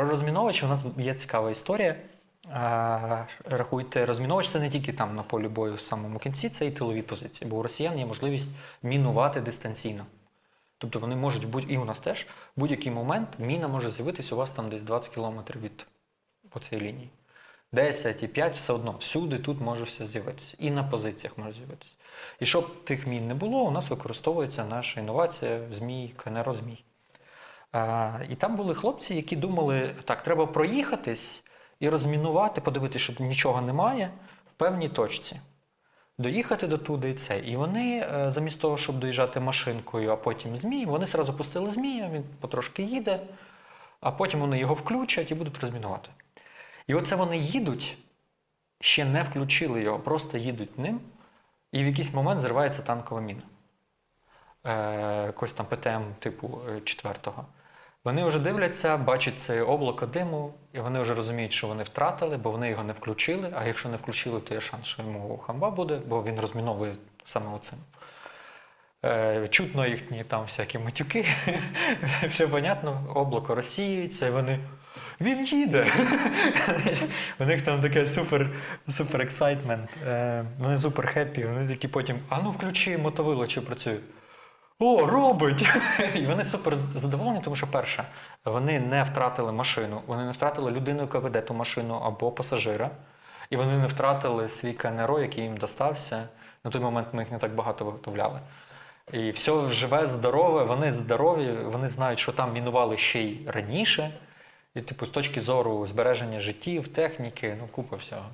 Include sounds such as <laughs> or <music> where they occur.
Про розміновувачі у нас є цікава історія. Рахуйте, розміновувач це не тільки там на полі бою в самому кінці, це і тилові позиції, бо у росіян є можливість мінувати дистанційно. Тобто вони можуть будь і у нас теж в будь-який момент міна може з'явитися у вас там десь 20 кілометрів від по цій лінії. 10 і 5 все одно всюди тут може все з'явитися. І на позиціях може з'явитися. І щоб тих мін не було, у нас використовується наша інновація ЗМІ, КНРО ЗМІ. А, і там були хлопці, які думали, так, треба проїхатись і розмінувати, подивитися, що нічого немає в певній точці. Доїхати до туди і це. І вони, е, замість того, щоб доїжджати машинкою, а потім змій, вони одразу пустили змія, він потрошки їде, а потім вони його включать і будуть розмінувати. І оце вони їдуть, ще не включили його, просто їдуть ним, і в якийсь момент зривається танкова міна. Е, якось там ПТМ типу е, четвертого. Вони вже дивляться, бачать це облако диму, і вони вже розуміють, що вони втратили, бо вони його не включили. А якщо не включили, то є шанс, що йому хамба буде, бо він розміновує саме оцим. Е, чутно їхні там всякі матюки, <laughs> все понятно, облако розсіюється, і вони. Він їде. <laughs> У них там таке супер, супер ексайтмент. Вони супер хеппі. Вони такі потім, а ну включи мотовило, чи працює. О, робить! <laughs> І вони супер задоволені, тому що перше, вони не втратили машину, вони не втратили людину, яка веде ту машину або пасажира, і вони не втратили свій КНРО, який їм достався. На той момент ми їх не так багато виготовляли. І все живе, здорове, вони здорові, вони знають, що там мінували ще й раніше. І, типу, з точки зору збереження життів, техніки, ну, купа всього.